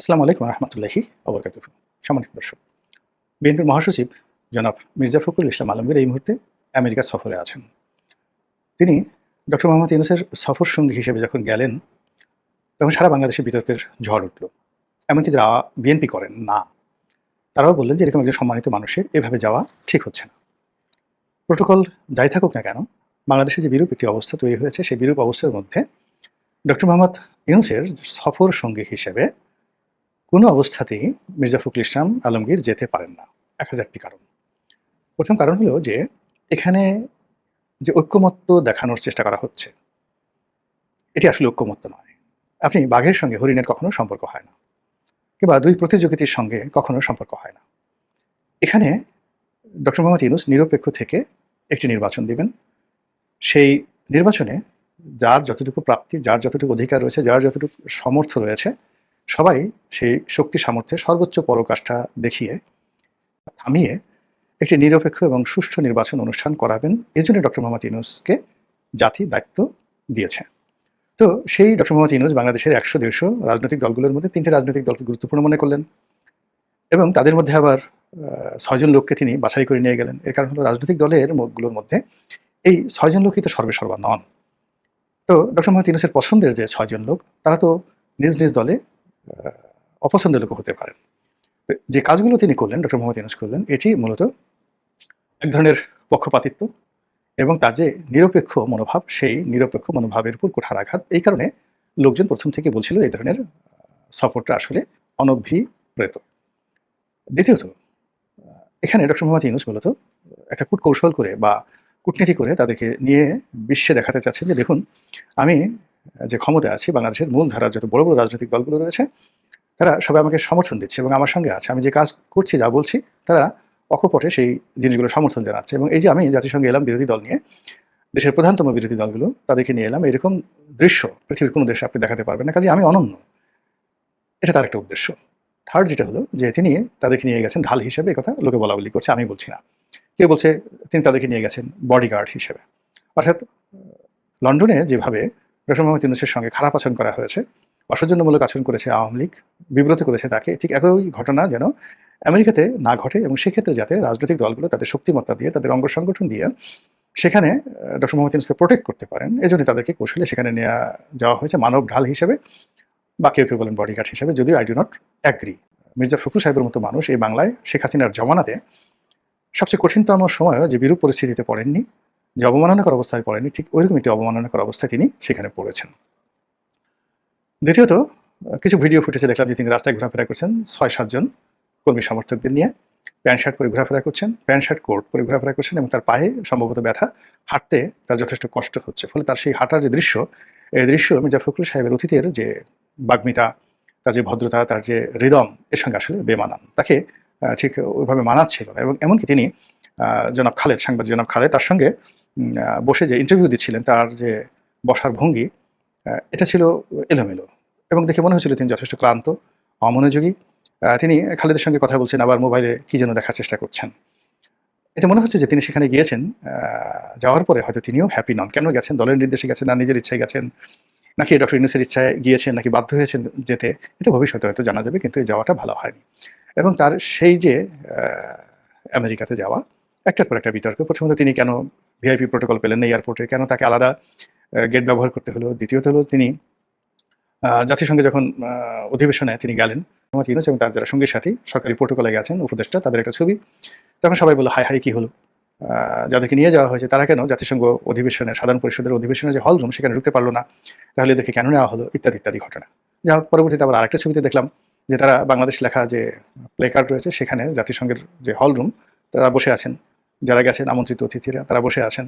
আসসালামু আলাইকুম রহমতুল্লাহি অবরকাত সম্মানিত দর্শক, বিএনপির মহাসচিব জনাব মির্জা ফখরুল ইসলাম আলমগীর এই মুহূর্তে আমেরিকা সফরে আছেন। তিনি ডক্টর মোহাম্মদ ইউনুসের সফর সঙ্গী হিসেবে যখন গেলেন, তখন সারা বাংলাদেশে বিতর্কের ঝড় উঠল। এমনকি যারা বিএনপি করেন না, তারাও বললেন যে এরকম একজন সম্মানিত মানুষের এভাবে যাওয়া ঠিক হচ্ছে না। প্রোটোকল যাই থাকুক না কেন, বাংলাদেশে যে বিরূপ একটি অবস্থা তৈরি হয়েছে, সেই বিরূপ অবস্থার মধ্যে ডক্টর মোহাম্মদ ইউনুসের সফর সঙ্গী হিসেবে কোনো অবস্থাতেই মির্জা ফখরুল ইসলাম আলমগীর যেতে পারেন না। এক হাজারটি কারণ। প্রথম কারণ হলো যে, এখানে যে ঐক্যমত্য দেখানোর চেষ্টা করা হচ্ছে, এটি আসলে ঐক্যমত্য নয়। আপনি বাঘের সঙ্গে হরিণের কখনো সম্পর্ক হয় না, কিংবা দুই প্রতিযোগিতার সঙ্গে কখনো সম্পর্ক হয় না। এখানে ডক্টর মোহাম্মদ ইউনুস নিরপেক্ষ থেকে একটি নির্বাচন দিবেন। সেই নির্বাচনে যার যতটুকু প্রাপ্তি, যার যতটুকু অধিকার রয়েছে, যার যতটুকু সমর্থ রয়েছে সবাই সেই শক্তি সামর্থ্যে সর্বোচ্চ পরকাষ্ঠা দেখিয়ে, থামিয়ে একটি নিরপেক্ষ এবং সুষ্ঠু নির্বাচন অনুষ্ঠান করাবেন। এই জন্য ডক্টর মোহাম্মদ ইউনুসকে জাতি দায়িত্ব দিয়েছে। তো সেই ডক্টর মোহাম্মদ ইউনুস বাংলাদেশের একশো, দেড়শো রাজনৈতিক দলগুলোর মধ্যে তিনটে রাজনৈতিক দলকে গুরুত্বপূর্ণ মনে করলেন এবং তাদের মধ্যে আবার ছয়জন লোককে তিনি বাছাই করে নিয়ে গেলেন। এর কারণ হলো রাজনৈতিক দলের মুখগুলোর মধ্যে এই ছয়জন লোকই তো সর্বে সর্বা নন। তো ডক্টর মোহাম্মদ ইউনুসের পছন্দের যে ছয়জন লোক, তারা তো নিজ নিজ দলে অপছন্দের লোক হতে পারেন যে কাজগুলো তিনি করলেন, ডক্টর মোহাম্মদ ইউনুস করলেন, এটি মূলত এক ধরনের পক্ষপাতিত্ব এবং তার যে নিরপেক্ষ মনোভাব, সেই নিরপেক্ষ মনোভাবের উপর কুঠারাঘাত এই কারণে লোকজন প্রথম থেকে বলছিল এই ধরনের সফরটা আসলে অনভিপ্রেত। দ্বিতীয়ত এখানে ডক্টর মোহাম্মদ ইউনুস মূলত একটা কূট কৌশল করে বা কূটনীতি করে তাদেরকে নিয়ে বিশ্বে দেখাতে চাচ্ছেন যে, দেখুন, আমি যে ক্ষমতায় আছি, বাংলাদেশের মূল ধারার যত বড় বড় রাজনৈতিক দলগুলো রয়েছে, তারা সবাই আমাকে সমর্থন দিচ্ছে এবং আমার সঙ্গে আছে। আমি যে কাজ করছি, যা বলছি, তারা অকপটে সেই জিনিসগুলো সমর্থন জানাচ্ছে। এবং এই যে আমি জাতিসংঘে এলাম বিরোধী দল নিয়ে, দেশের প্রধানতম বিরোধী দলগুলো, তাদেরকে নিয়ে এলাম, এরকম দৃশ্য পৃথিবীর কোনো দেশে আপনি দেখাতে পারবেন না। কাজে আমি অনন্য। এটা তার একটা উদ্দেশ্য। থার্ড যেটা হলো, যে তিনি তাদেরকে নিয়ে গেছেন ঢাল হিসেবে কথা লোকে বলা বলি করছে, আমি বলছি না। কেউ বলছে তিনি তাদেরকে নিয়ে গেছেন বডিগার্ড হিসেবে। অর্থাৎ, লন্ডনে যেভাবে ডক্টর মোহাম্মদ ইউনুসের সঙ্গে খারাপ আচরণ করা হয়েছে অসৌজন্যমূলক আচরণ করেছে আওয়ামী লীগ, বিব্রত করেছে তাকে, ঠিক একই ঘটনা যেন আমেরিকাতে না ঘটে এবং সেক্ষেত্রে যাতে রাজনৈতিক দলগুলো তাদের শক্তিমত্তা দিয়ে, তাদের অঙ্গ সংগঠন দিয়ে সেখানে ডক্টর মোহাম্মদ ইউনুসকে প্রোটেক্ট করতে পারেন। এজন্য তাদেরকে কৌশলে সেখানে নেওয়া যাওয়া হয়েছে মানব ঢাল হিসেবে বা কেউ কেউ বলেন বডিগার্ড হিসেবে। যদিও I do not agree Mirza Fakhrul সাহেবের মতো মানুষ এই বাংলায় শেখ হাসিনার জমানাতে সবচেয়ে কঠিনতম সময়ও যে বিরূপ পরিস্থিতিতে পড়েননি যে অবমাননাকর অবস্থায় পড়েনি ঠিক ওইরকম একটি অবমাননাকর অবস্থায় তিনি সেখানে পড়েছেন। দ্বিতীয়ত, কিছু ভিডিও ফুটেছে দেখলাম যে তিনি রাস্তায় ঘোরাফেরা করছেন ছয় সাতজন কর্মী সমর্থকদের নিয়ে। প্যান্ট শার্ট পরে ঘোরাফেরা করছেন, প্যান্ট শার্ট কোট পরে ঘোরাফেরা করছেন এবং তার পায়ে সম্ভবত ব্যথা, হাঁটতে তার যথেষ্ট কষ্ট হচ্ছে। ফলে তার সেই হাঁটার যে দৃশ্য, এই দৃশ্য মির্জা ফখরুল সাহেবের অতীতের যে বাগ্মিতা, তার যে ভদ্রতা, তার যে হৃদম, এর সঙ্গে আসলে বেমানান। তাকে ঠিক ওইভাবে মানাচ্ছিল না এবং এমনকি তিনি জনাব খালেদ, সাংবাদিক জনাব খালেদ, তার সঙ্গে বসে যে ইন্টারভিউ দিচ্ছিলেন তার যে বসার ভঙ্গি এটা ছিল এলোমেলো এবং দেখে মনে হয়েছিল তিনি যথেষ্ট ক্লান্ত, অমনোযোগী। তিনি খালেদের সঙ্গে কথা বলছেন, আবার মোবাইলে কি যেন দেখার চেষ্টা করছেন। এতে মনে হচ্ছে যে তিনি সেখানে গিয়েছেন যাওয়ার পরে হয়তো তিনিও হ্যাপি নন। কেন গেছেন? দলের নির্দেশে গেছেন না? নিজের ইচ্ছায় গেছেন? নাকি ডক্টর ইউনুসের ইচ্ছায় গিয়েছেন? নাকি বাধ্য হয়েছেন যেতে? এটা ভবিষ্যতে হয়তো জানা যাবে, কিন্তু এই যাওয়াটা ভালো হয়নি। এবং তার সেই যে আমেরিকাতে যাওয়া একটার পর একটা বিতর্ক। প্রথমত তিনি কেন ভিআইপি প্রোটোকল পেলেন না এয়ারপোর্টে কেন তাকে আলাদা গেট ব্যবহার করতে হলো? দ্বিতীয়ত হলো তিনি জাতিসংঘে যখন অধিবেশনে তিনি গেলেন, মোহাম্মদ ইউনুস এবং তার যারা সঙ্গী সাথী, সরকারি প্রোটোকলে গেছেন, উপদেষ্টা, তাদের একটা ছবি। তখন সবাই বলল হাই হাই কী হলো? যাদেরকে নিয়ে যাওয়া হয়েছে, তারা কেন জাতিসংঘ অধিবেশনে, সাধারণ পরিষদের অধিবেশনে যে হল রুম সেখানে ঢুকতে পারল না? তাহলে এদেরকে কেন নেওয়া হলো? ইত্যাদি ইত্যাদি ঘটনা। যা হোক, পরবর্তীতে আবার আরেকটা ছবিতে দেখলাম যে তারা বাংলাদেশ লেখা যে প্লে কার্ড রয়েছে, সেখানে জাতিসংঘের যে হল রুম তারা বসে আছেন। যারা গেছেন, আমন্ত্রিত অতিথিরা, তারা বসে আছেন।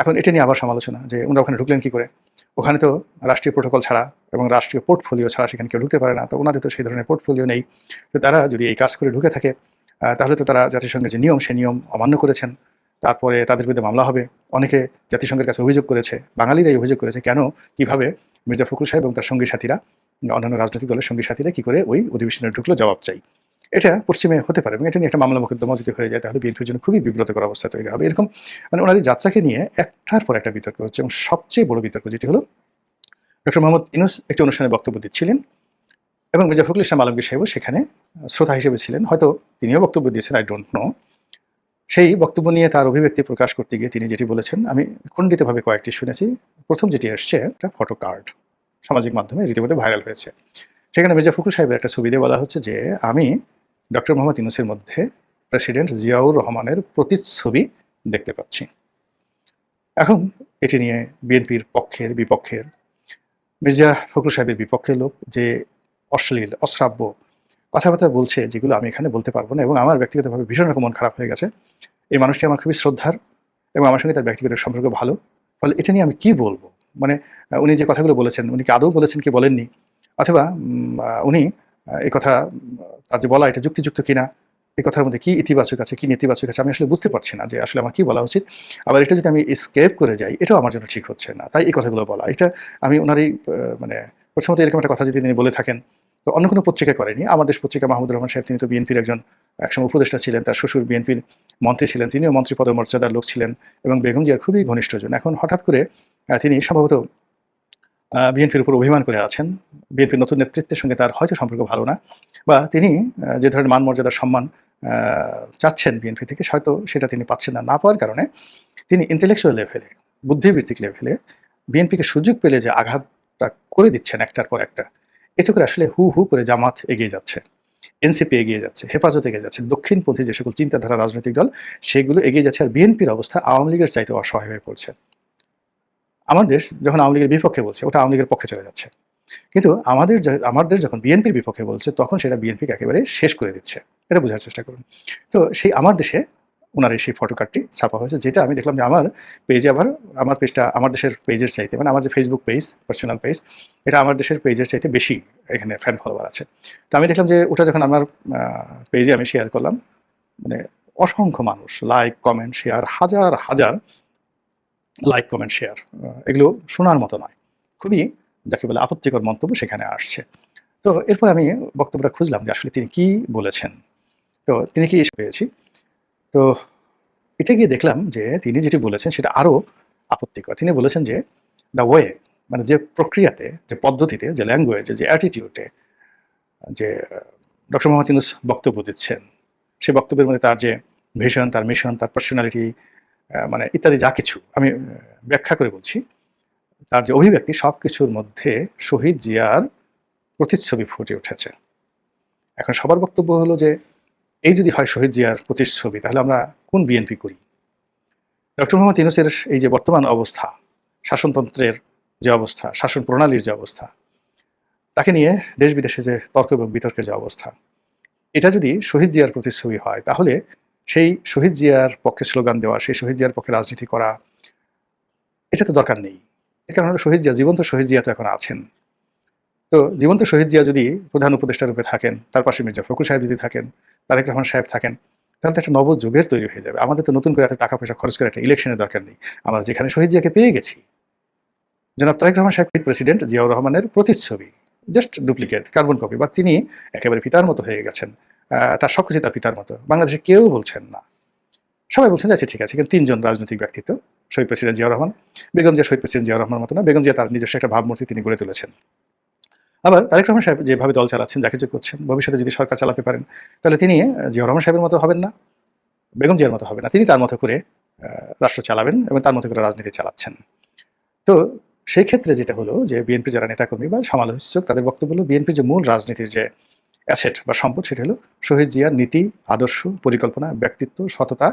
এখন এটা নিয়ে আবার সমালোচনা যে ওনারা ওখানে ঢুকলেন কী করে? ওখানে তো রাষ্ট্রীয় প্রোটোকল ছাড়া এবং রাষ্ট্রীয় পোর্টফোলিও ছাড়া সেখানে কেউ ঢুকতে পারে না, তো ওনাদের তো সেই ধরনের পোর্টফোলিও নেই। তো তারা যদি এই কাজ করে ঢুকে থাকে তাহলে তো তারা জাতিসংঘের যে নিয়ম, সে নিয়ম অমান্য করেছেন। তারপরে তাদের বিরুদ্ধে মামলা হবে। অনেকে জাতিসংঘের কাছে অভিযোগ করেছে, বাঙালিরাই অভিযোগ করেছে, কেন, কীভাবে মির্জা ফখরুল সাহেব এবং তার সঙ্গী সাথীরা, অন্যান্য রাজনৈতিক দলের সঙ্গী সাথীরা কী করে ওই অধিবেশনে ঢুকলো? জবাব চাই। এটা পশ্চিমে হতে পারে এবং এটা নিয়ে একটা মামলা মোকদ্দমা যদি হয়ে যায়, তাহলে বিএনপির জন্য খুবই বিব্রতকর অবস্থা তৈরি হবে। এরকম মানে এই যাত্রাকে নিয়ে একটার পর একটা বিতর্ক হচ্ছে এবং সবচেয়ে বড় বিতর্ক যেটি হলো, ডক্টর মোহাম্মদ ইনুস একটি অনুষ্ঠানে বক্তব্য দিচ্ছিলেন এবং মির্জা ফখরুল ইসলাম আলমগীর সাহেবও সেখানে শ্রোতা হিসেবে ছিলেন। হয়তো তিনিও বক্তব্য দিয়েছেন আই ডোন্ট নো সেই বক্তব্য নিয়ে তার অভিব্যক্তি প্রকাশ করতে গিয়ে তিনি যেটি বলেছেন, আমি খণ্ডিতভাবে কয়েকটি শুনেছি। প্রথম যেটি এসছে একটা ফটো কার্ড সামাজিক মাধ্যমে রীতিমতো ভাইরাল হয়েছে। সেখানে মির্জা ফখরুল সাহেবের একটা ছবি দিয়ে বলা হচ্ছে যে, আমি ডক্টর মোহাম্মদ ইউনুসের মধ্যে প্রেসিডেন্ট জিয়াউর রহমানের প্রতিচ্ছবি দেখতে পাচ্ছি। এখন এটি নিয়ে বিএনপির পক্ষের বিপক্ষের মির্জা ফখরুল সাহেবের বিপক্ষের লোক যে অশ্লীল, অশ্রাব্য কথাবার্তা বলছে, যেগুলো আমি এখানে বলতে পারব না এবং আমার ব্যক্তিগতভাবে ভীষণ রকম মন খারাপ হয়ে গেছে। এই মানুষটি আমার খুবই শ্রদ্ধার এবং আমার সঙ্গে তার ব্যক্তিগত সম্পর্ক ভালো। ফলে এটা নিয়ে আমি কি বলব? মানে উনি যে কথাগুলো বলেছেন, উনি কি আদৌ বলেছেন কি বলেননি? অথবা উনি এই কথা তার যে বলা এটা যুক্তিযুক্ত কিনা এই কথার মধ্যে কি ইতিবাচক আছে, কি নেতিবাচক আছে, আমি আসলে বুঝতে পারছি না যে আসলে আমার কি বলা উচিত। আবার এটা যদি আমি স্কেপ করে যাই, এটাও আমার জন্য ঠিক হচ্ছে না। তাই এই কথাগুলো বলা। এটা আমি ওনার এই মানে প্রথমত এরকম একটা কথা যদি তিনি বলে থাকেন, তো অন্য কোনো পত্রিকা করেনি। আমার দেশ পত্রিকা মাহমুদুর রহমান সাহেব, তিনি তো বিএনপির একজন, একসময় উপদেষ্টা ছিলেন, তার শ্বশুর বিএনপির মন্ত্রী ছিলেন, তিনিও মন্ত্রী পদমর্যাদার লোক ছিলেন, এবং বেগম জিয়ার খুবই ঘনিষ্ঠজন। এখন হঠাৎ করে তিনি সম্ভবত বিএনপির উপর অভিমান করে আছেন। বিএনপির নতুন নেতৃত্বের সঙ্গে তার হয়তো সম্পর্ক ভালো না। বা তিনি যে ধরনের মান মর্যাদার সম্মান চাচ্ছেন বিএনপি থেকে, হয়তো সেটা তিনি পাচ্ছেন না। না পাওয়ার কারণে তিনি ইন্টেলেকচুয়াল লেভেলে বুদ্ধিবৃত্তিক লেভেলে বিএনপিকে সুযোগ পেলে যে আঘাতটা করে দিচ্ছেন একটার পর একটা, এতে করে আসলে হু হু করে জামাত এগিয়ে যাচ্ছে। এনসিপি এগিয়ে যাচ্ছে, হেফাজত এগিয়ে যাচ্ছে। দক্ষিণপন্থী যে সকল চিন্তাধারা রাজনৈতিক দল, সেগুলো এগিয়ে যাচ্ছে। আর বিএনপির অবস্থা আওয়ামী লীগের চাইতে অসহায় হয়ে পড়ছে। আমার দেশ যখন আওয়ামী লীগের বিপক্ষে বলছে, ওটা আওয়ামী লীগের পক্ষে চলে যাচ্ছে। কিন্তু আমাদের আমাদের যখন বিএনপির বিপক্ষে বলছে, তখন সেটা বিএনপিকে একেবারে শেষ করে দিচ্ছে। এটা বোঝার চেষ্টা করুন। তো সেই আমার দেশে ওনার এই সেই ফটো কার্ডটি ছাপা হয়েছে, যেটা আমি দেখলাম যে আমার পেজে আবার, আমার পেজটা আমার দেশের পেজের চাইতে মানে আমার যে ফেসবুক পেজ পার্সোনাল পেজ এটা আমার দেশের পেজের চাইতে বেশি এখানে ফ্যান ফলোয়ার আছে। তো আমি দেখলাম যে ওটা যখন আমার পেজে আমি শেয়ার করলাম মানে অসংখ্য মানুষ লাইক কমেন্ট শেয়ার হাজার হাজার লাইক কমেন্ট শেয়ার এগুলো শোনার মতো নয়। খুবই যাকে বলে আপত্তিকর মন্তব্য সেখানে আসছে। তো এরপর আমি বক্তব্যটা খুঁজলাম যে আসলে তিনি কি বলেছেন। তো তিনি কি পেয়েছি? তো এটা গিয়ে দেখলাম যে তিনি যেটি বলেছেন সেটা আরও আপত্তিকর। তিনি বলেছেন যে দ্য ওয়ে মানে যে প্রক্রিয়াতে, যে পদ্ধতিতে, যে ল্যাঙ্গুয়েজে যে অ্যাটিটিউডে যে ডক্টর মোহাম্মদ ইউনুস বক্তব্য দিচ্ছেন সেই বক্তব্যের মধ্যে তার যে ভিশন তার মিশন তার পার্সোনালিটি মানে ইত্যাদি যা কিছু। আমি ব্যাখ্যা করে বলছি, তার যে অভিব্যক্তি সব কিছুর মধ্যে শহীদ জিয়ার প্রতিচ্ছবি ফুটে উঠেছে। এখন সবার বক্তব্য হলো যে, এই যদি হয় শহীদ জিয়ার প্রতিচ্ছবি, তাহলে আমরা কোন বিএনপি করি? ডক্টর মোহাম্মদ ইউনুসের এই যে বর্তমান অবস্থা, শাসনতন্ত্রের যে অবস্থা, শাসন প্রণালীর যে অবস্থা, তাকে নিয়ে দেশ বিদেশে যে তর্ক এবং বিতর্কের যে অবস্থা, এটা যদি শহীদ জিয়ার প্রতিচ্ছবি হয়, তাহলে সেই শহীদ জিয়ার পক্ষে স্লোগান দেওয়া, সেই শহীদ জিয়ার পক্ষে রাজনীতি করা, এটা তো দরকার নেই। এ কারণ শহীদ জিয়া, জীবন্ত শহীদ জিয়া তো এখন আছেন। তো জীবন্ত শহীদ জিয়া যদি প্রধান উপদেষ্টা রূপে থাকেন, তার পাশে মির্জা ফখরুল সাহেব যদি থাকেন, তারেক রহমান সাহেব থাকেন, তাহলে তো একটা নবযুগের তৈরি হয়ে যাবে। আমাদের তো নতুন করে এত টাকা পয়সা খরচ করে একটা ইলেকশনের দরকার নেই। আমরা যেখানে শহীদ জিয়াকে পেয়ে গেছি, জনাব তারেক রহমান সাহেব প্রেসিডেন্ট জিয়াউর রহমানের প্রতিচ্ছবি জাস্ট ডুপ্লিকেট কার্বন কপি বা তিনি একেবারে পিতার মতো হয়ে গেছেন। তার সবকিছু তার পিতার মতো। বাংলাদেশে কেউ বলছেন না। সবাই বলছেন আচ্ছা ঠিক আছে। কিন্তু তিনজন রাজনৈতিক ব্যক্তিত্ব, শহীদ প্রেসিডেন্ট জিয়াউর রহমান, বেগম জিয়া, শহীদ প্রেসিডেন্ট জিয়াউর রহমানের মতো না, বেগম জিয়া তার নিজস্ব একটা ভাবমূর্তি তিনি গড়ে তুলেছেন। আবার তারেক রহমান সাহেব যেভাবে দল চালাচ্ছেন যা কিছু করছেন, ভবিষ্যতে যদি সরকার চালাতে পারেন, তাহলে তিনি জিয়াউর রহমান সাহেবের মতো হবেন না, বেগম জিয়ার মতো হবে না। তিনি তার মতো করে রাষ্ট্র চালাবেন এবং তার মতো করে রাজনীতি চালাচ্ছেন। তো সেই ক্ষেত্রে যেটা হলো যে, বিএনপি যারা নেতাকর্মী বা সমালোচক, তাদের বক্তব্য হলো বিএনপির যে মূল রাজনীতির যে অ্যাসেট বা সম্পদ সেটা হলো শহীদ জিয়ার নীতি, আদর্শ, পরিকল্পনা, ব্যক্তিত্ব, সততা,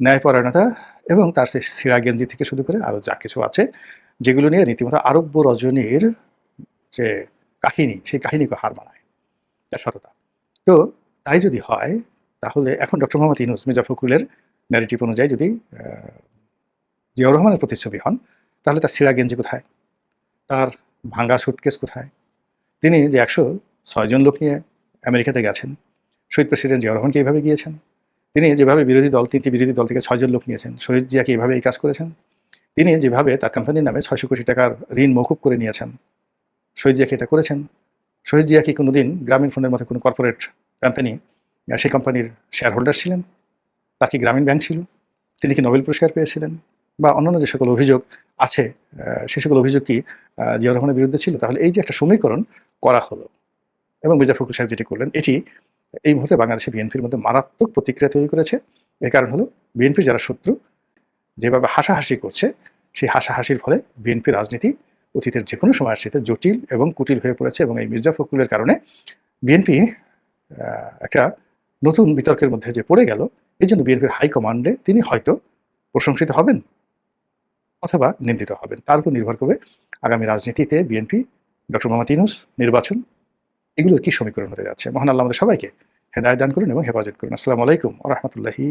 ন্যায়পরায়ণতা এবং তার সে সিরা গেঞ্জি থেকে শুরু করে আরও যা কিছু আছে, যেগুলো নিয়ে রীতিমতো আরব্য রজনীর যে কাহিনী, সেই কাহিনীকে হার মানায়, তার সততা। তো তাই যদি হয়, তাহলে এখন ডক্টর মোহাম্মদ ইনুস মির্জা ফখরুলের ন্যারেটিভ অনুযায়ী যদি জিয়াউর রহমানের প্রতিচ্ছবি হন, তাহলে তার সিরা গেঞ্জি কোথায়? তার ভাঙ্গা সুটকেস কোথায়? তিনি যে একশো ছয়জন লোক নিয়ে আমেরিকাতে গেছেন। শহীদ প্রেসিডেন্ট জিয়াউর রহমানকে এইভাবে গিয়েছেন। তিনি যেভাবে বিরোধী দল, তিনটি বিরোধী দল থেকে ছয়জন লোক নিয়েছেন, শহীদ জিয়াকে এইভাবে এই কাজ করেছেন। তিনি যেভাবে তার কোম্পানির নামে ছয়শো কোটি টাকার ঋণ মৌকুব করে নিয়েছেন, শহীদ জিয়াকে এটা করেছেন। শহীদ জিয়া কি কোনোদিন গ্রামীণ ফোনের মতো কোনো কর্পোরেট কোম্পানি সেই কোম্পানির শেয়ার হোল্ডার ছিলেন? তার কি গ্রামীণ ব্যাংক ছিল? তিনি কি নোবেল পুরস্কার পেয়েছিলেন? বা অন্যান্য যে সকল অভিযোগ আছে সে সকল অভিযোগ কি জিয়াউর রহমানের বিরুদ্ধে ছিল? তাহলে এই যে একটা সমীকরণ করা হলো এবং মির্জা ফখরুল সাহেব যেটি করলেন, এটি এই মুহূর্তে বাংলাদেশে বিএনপির মধ্যে মারাত্মক প্রতিক্রিয়া তৈরি করেছে। এর কারণ হলো বিএনপির যারা শত্রু, যেভাবে হাসাহাসি করছে, সেই হাসাহাসির ফলে বিএনপি রাজনীতি অতীতের যে কোনো সময়ের সাথে জটিল এবং কুটিল হয়ে পড়েছে এবং এই মির্জা ফখরুলের কারণে বিএনপি একটা নতুন বিতর্কের মধ্যে যে পড়ে গেল, এই জন্য বিএনপির হাইকমান্ডে তিনি হয়তো প্রশংসিত হবেন অথবা নিন্দিত হবেন। তার উপর নির্ভর করবে আগামী রাজনীতিতে বিএনপি, ডক্টর মোহাম্মদ ইউনুস নির্বাচন এগুলো কি সমীকরণ হতে যাচ্ছে? মহান আল্লাহ আমাদের সবাইকে হেদায় দান করুন এবং হেফাজত করুন। আসসালামু আলাইকুম রহমতুল্লাহি